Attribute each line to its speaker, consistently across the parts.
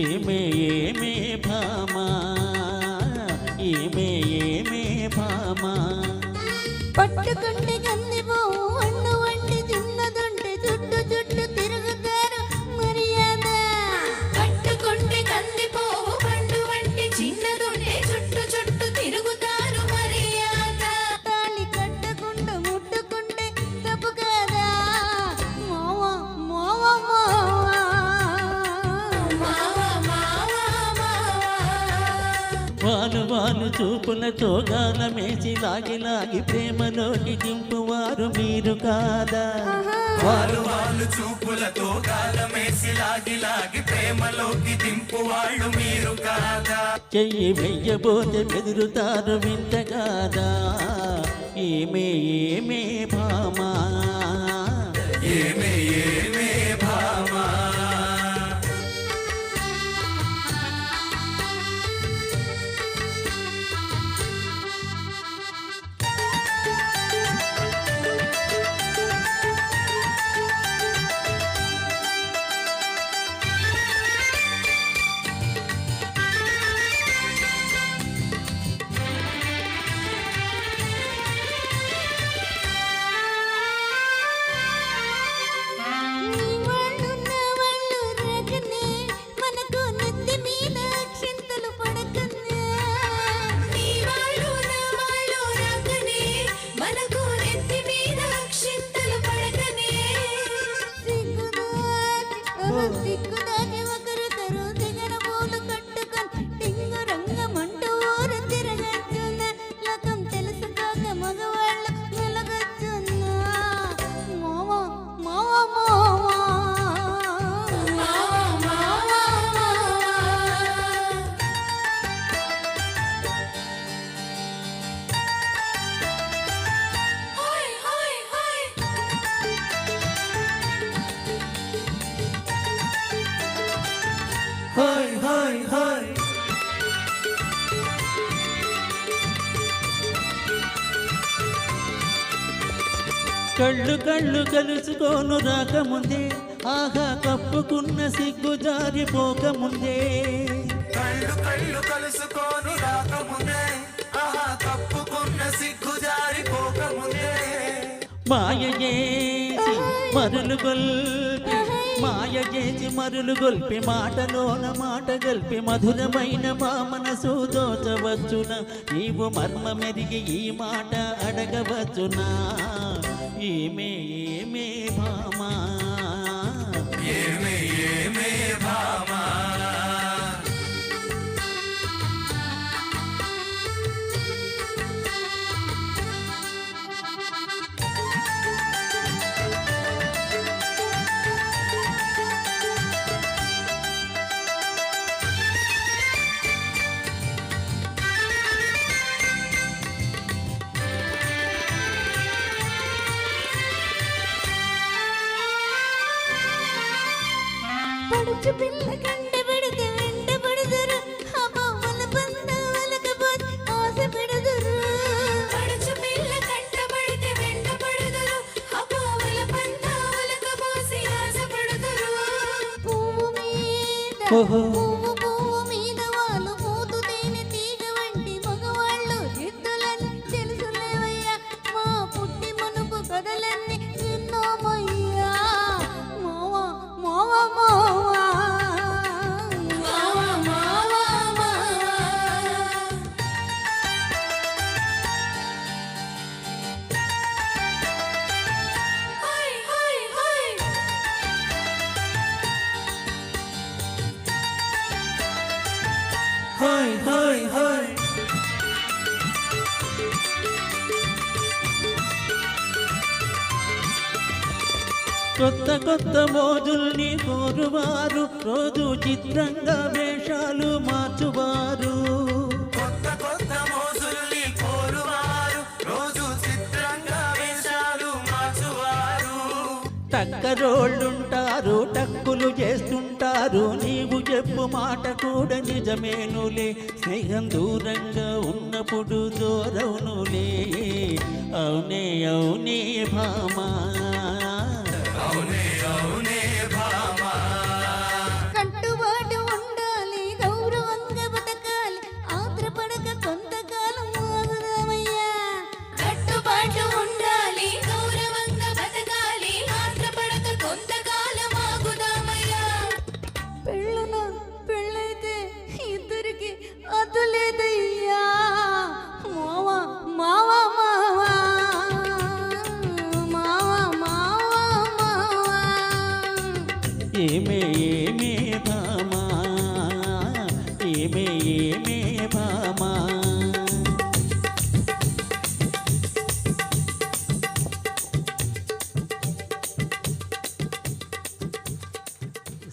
Speaker 1: ఏమే ఏమే చూపులతో గాలమేసి లాగి లాగి ప్రేమలోకి దింపువారు మీరు కాదా?
Speaker 2: వారు వాళ్ళు చూపులతో కాలమేసి లాగి లాగి ప్రేమలోకి దింపు వాళ్ళు మీరు కాదా?
Speaker 1: చెయ్యి వెయ్యబోతే బెదురుతారు వింట కాదా? ఏమే ఏమే భామా
Speaker 2: ఏమే ఏమే
Speaker 1: కళ్ళు కళ్ళు కలుసుకోను రాకముందే ఆహా కప్పుకున్న సిగ్గు జారిపోకముందే.
Speaker 2: కళ్ళు కళ్ళు కలుసుకోను రాకముందే ఆహా తప్పుకున్న సిగ్గు జారిపోకముందే.
Speaker 1: మాయ చేసి మరులు గొల్పి మాయ చేసి మరులు గొల్పి మాటలోన మాట గల్పి మధురమైన మా మనసు దోచవచ్చున నీవు మర్మమెరిగి ఈ మాట అడగవచ్చునా? ఏమే ఏమే భామా?
Speaker 2: ఏమే ఏమే భామా?
Speaker 3: పడుచు పిల్ల కంట పెడితే వెంట పడుదురు అమ్మమ్మల బంద వలకపోతే ఆశ పెడుదురు
Speaker 4: పడుచు పిల్ల కంటపడితే వెంట పడుదురు అపోవల పంతావలకు పోసి ఆశపడుదురు
Speaker 3: పువ్వు మీద
Speaker 1: ఓహో. కొత్త కొత్త మోజుల్ని కోరువారు. రోజు చిత్రంగా వేషాలు మార్చువారు.
Speaker 2: కొత్త కొత్త మోజుల్ని కోరువారు. రోజు చిత్రంగా వేషాలు మార్చువారు.
Speaker 1: టక్కరోళ్ళుంటారు టక్కులు చేస్తుంటారు. నీవు చెప్పు మాట కూడా నిజమేనులే. స్నేహం దూరంగా ఉన్నప్పుడు దూరవునులే. అవునే అవునే భామా.
Speaker 2: అవునే అవునే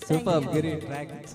Speaker 5: Superb. Great track.